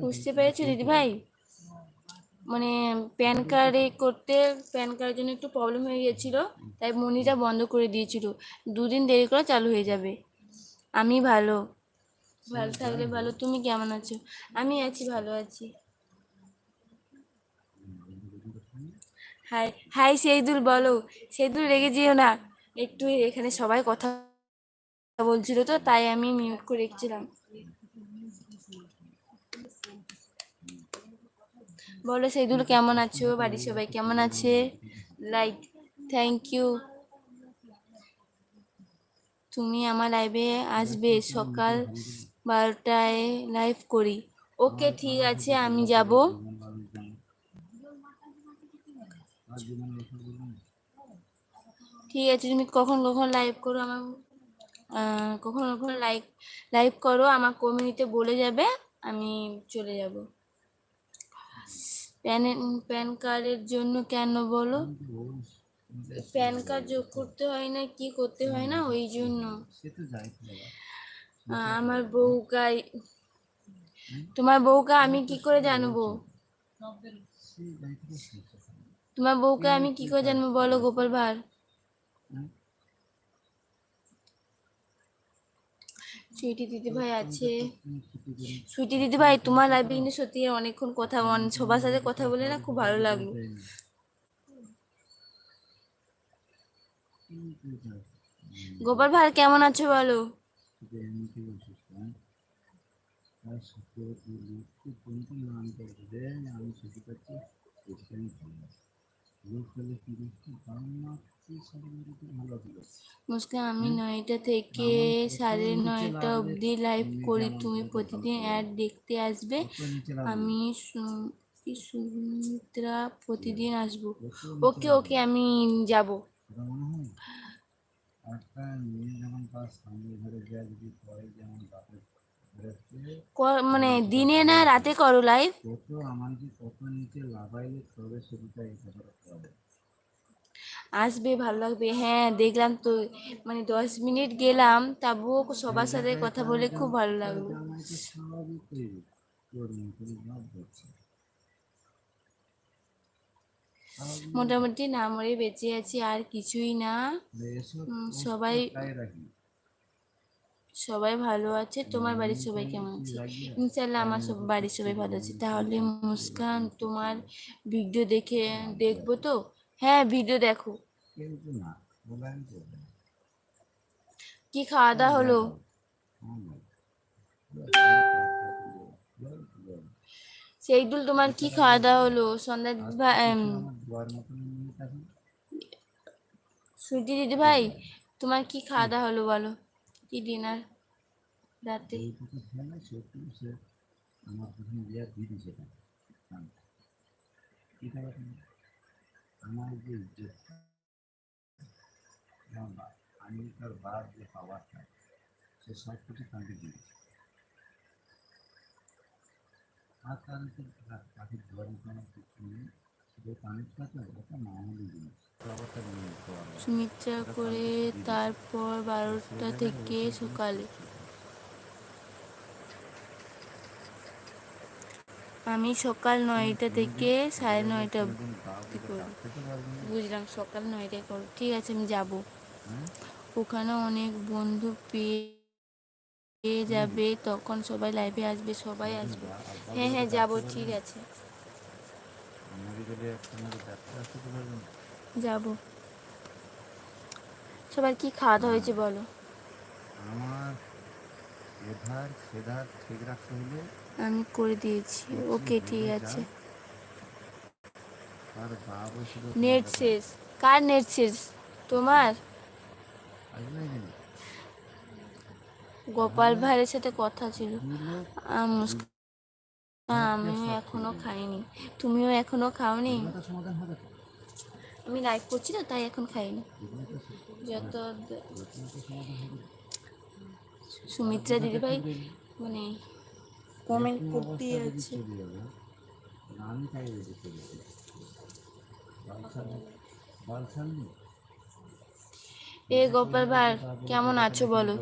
বুঝতে পেরেছি দিদি ভাই মানে প্যান কার্ডে করতে প্যান কার্ডের জন্য একটু প্রবলেম হয়ে গিয়েছিল তাই মনিটা বন্ধ করে দিয়েছিল। দুদিন দেরি করে চালু হয়ে যাবে। আমি ভালো। ভালো থাকলে ভালো। তুমি কেমন আছো? আমি আছি ভালো আছি। হাই হাই সেইদুল বলো। সেইদুল রেগে যেও না। একটু এখানে সবাই কথা বলছিল তো তাই আমি মিউট করে রেখেছিলাম। বলো সেইদুল কেমন আছো? বাড়ির সবাই কেমন আছে? লাইক থ্যাংক ইউ তুমি আমার লাইভে আসবে সকাল বারোটায় লাইভ করি। ওকে ঠিক আছে, আমি যাব। ঠিক আছে, তুমি কখন কখন লাইভ করো আমার কখন কখন লাইভ লাইভ করো, আমার কমিউনিতে বলে যাবে, আমি চলে যাব। প্যান প্যান কার্ডের জন্য কেন বলো? প্যান কার্ড যোগ করতে হয় না, কি করতে হয় না? ওই জন্য। আমার বউকাই তোমার বউকে আমি কি করে জানব? তোমার বউকে আমি কি করে জানব বলো, গোপাল ভাঁড়? সুইটি দিদি ভাই আছে। সুইটি দিদি ভাই তোমার লাইভে কিন্তু সত্যি অনেকক্ষণ কথা সবার সাথে কথা বলে না খুব ভালো লাগল। গোপাল ভাঁড় কেমন আছো বলো? হ্যাঁ আমি মুস্কান আমি নয়টা থেকে সাড়ে নয়টা অবধি লাইভ করি। তুমি প্রতিদিন অ্যাড দেখতে আসবে। আমি সুমিত্রা প্রতিদিন আসব। ওকে ওকে, আমি যাব। একটা মেয়ে যেমন তার স্বামীর ঘরে যায় যদি পরে যেমন বাপের মানে দিনে না রাতে করো লাইভ আসবে ভালো লাগবে। হ্যাঁ দেখলাম তো মানে দশ মিনিট গেলাম তবুও সবার সাথে কথা বলে খুব ভালো লাগল। মোটামুটি না মরে বেঁচে আছি আর কিছুই না। সবাই সবাই ভালো আছে। তোমার বাড়ির সবাই কেমন আছে? ইনশাল্লাহ আমার সব বাড়ির সবাই ভালো আছে। তাহলে মুস্কান তোমার ভিডিও দেখে দেখব তো? হ্যাঁ ভিডিও দেখো। কি খাওয়া দাওয়া হলো? সেইদুল তোমার কি খাওয়া দাওয়া হলো? সন্ধ্যা সুইটি দিদি ভাই তোমার কি খাওয়া দাওয়া হলো বলো? কি ডিনার রাতে। এই কথা খেলে সত্যি সে আমার প্রথমে দিয়ে যে ইজ্জত। আমি তার যে পাওয়ারটা সে সব কিছু তাকে দিয়েছে। আর তার তাকে কিছু নেই সুমিত্রা করে তারপর বারোটা থেকে সকালে। আমি সকাল নয়টা থেকে সাড়ে নয়টা অবধি করি। বুঝলাম, সকাল নয়টায় করো। ঠিক আছে, আমি যাব। ওখানে অনেক বন্ধু পেয়ে যাবে, তখন সবাই লাইভে আসবে, সবাই আসবে। হ্যাঁ হ্যাঁ যাব, ঠিক আছে। যাব। সবার কি খাওয়া দাওয়া হয়েছে বলো? আমার এধার সেধার ঠিক রাখতে হলে আমি করে দিয়েছি। ওকে ঠিক আছে। আর বাবা নেট শেষ। কার নেট শেষ? তোমার? গোপাল ভাইয়ের সাথে কথা ছিল। আমিও এখনও খাইনি। তুমিও এখনও খাওনি? আমি লাইভ করছি না তাই এখন খাইনি। যত সুমিত্রা দিদিভাই মানে কমেন্ট যদি আছে এ গোপাল ভাই কেমন আছো বলো?